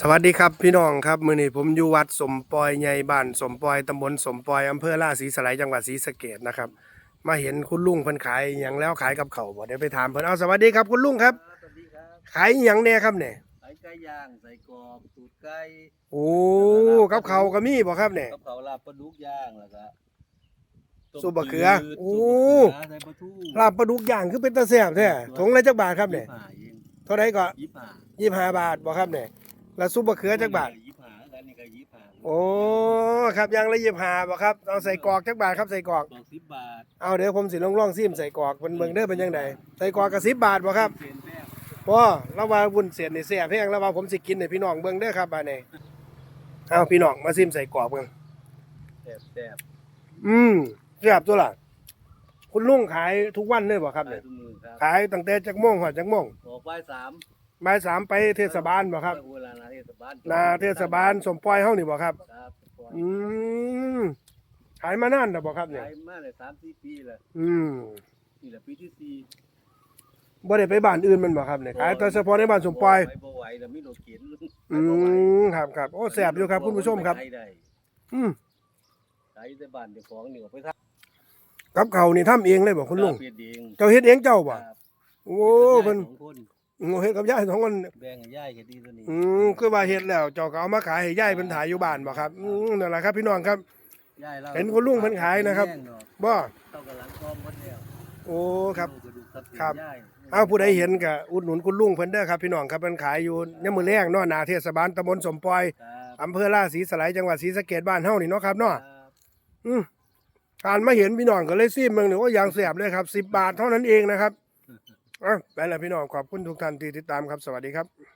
สวัสดีครับพี่น้องครับมื้อนี้ผมอยู่วัดสมปอยใหญ่บ้านสมปอยตำบลสมปอยอำเภอล่าศรีสไลยจังหวัดศรีสะเกษนะครับ มาเห็นคุณลุงเพิ่นขายอหย่างแล้วขายกับเขาวบ่เดี๋ยวไปถามเพิ่นเอาสวัสดีครับคุณลุงครับ สวัสดีครับขายอหย่างแน่ครับเนี่ยใส่ไก่ย่างใส่กรอบตูดไก่โอ้กับเขาวก็มีบ่ครับเนี่ย กับเขาวลาบปลาดุกย่างแล้วก็ต้มซุปบะเขือจืดโอ้ ซุปบะเขือใส่ปลาทูลาบปลาดุกย่างคือเป็นตาแซ่บแท้ถุงละจักบาทครับเนี่ย ยี่สิบห้าเองเท่าไหร่ก็ยี่สิบห้า25บาทบ่ครับเนี่ย แล้วซุปบะเขือจักบาทยี่สิบห้าอันนี้ก็ยี่สิบห้าโอ้ครับอย่างละ25บ่ครับเอาใส่กรอกจักบาทครับใส่กรอกสองสิบบาทเอาเดี๋ยวผมสิลองลองซิมใส่กรอกเพิ่นเบิ่งเด้อเป็นจังไดใส่กรอกก็10บาทบ่ครับเส้นแป้งพ่อเราว่าวุ้นเสียนนี่แซ่บแพงแล้วว่าผมสิกินให้พี่น้องเบิ่งเด้อครับบาดนี้เอาพี่น้องมาซิมใส่กรอบกันแซ่บแซ่บอืมแซ่บตัวล่ะคุณลุงขายทุกวันเลยบ่ครับขาเนี่ยยทุกมือครับขายตั้งแต่จักโมงฮอดจักโมงออกบ่ายสามบ่ายสามไปเทศบาลบ่ครับเวลานาเทศ บาลนาเทศบาลสมปอยเฮานี่บ่ครับ ครับอืมขายมานานแล้วบ่ครับเนี่ย ขายมาเลยสามสี่ปีแล้วอืมนี่แหละปีที่สี่บ่ได้ไปบ้านอื่นมันบ่ครับเนี่ยขายแต่เฉพาะในบ้านสมปอย ไปบ่ไหวแล้วมีรถเข็นอืมครับครับโอ้แซ่บอยู่ครับคุณผู้ชมครับ ไปได้อืมขายอยู่ในบ้านเจ้าของนี่ก็ไปทำกับเขาวนี่ทำเองเลยบ่คุณลุงเพียรเองเจ้าเฮ็ดเองเจ้าบ่ ครับโอ้เพิ่นสองคน โอ้เฮ็ดกับยายสองคน แบ่งให้ย่ายเฮ็ดดีตัวนี้อืมคือว่าเฮ็ดแล้วเจ้าก็เอามาขายให้ยายเพิ่นถ่ายอยู่บ้านบ่ครับอืมนั่นแหละครับพี่น้องครับ ย่ายเราเห็นคุณลุงเพิ่นขายนะครับแย่งดอกบ่เข้ากับหลังกองหมดแล้วโอ้ครับกระดูกทับเส้นครับ ย่ายเอาผู้ใดเห็นก็อุดหนุนคุณลุงเพิ่นเด้อครับพี่น้องครับเพิ่นขายอยู่ยามมื้อแลงเนาะหน้าเทศบาลตำบลสมปอยครับอำเภอราศีสไลยจังหวัดศรีสะเกษบ้านเฮานี่เนาะครับคเนาะ รับ อืมการมาเห็นพี่น้องก็เลยซิมเบิ่งนี่ว่าอย่างแซ่บเลยครับ10บาทเท่านั้นเองนะครับอะ ไปแล้วพี่น้องขอบคุณทุกท่านที่ติดตามครับ สวัสดีครับ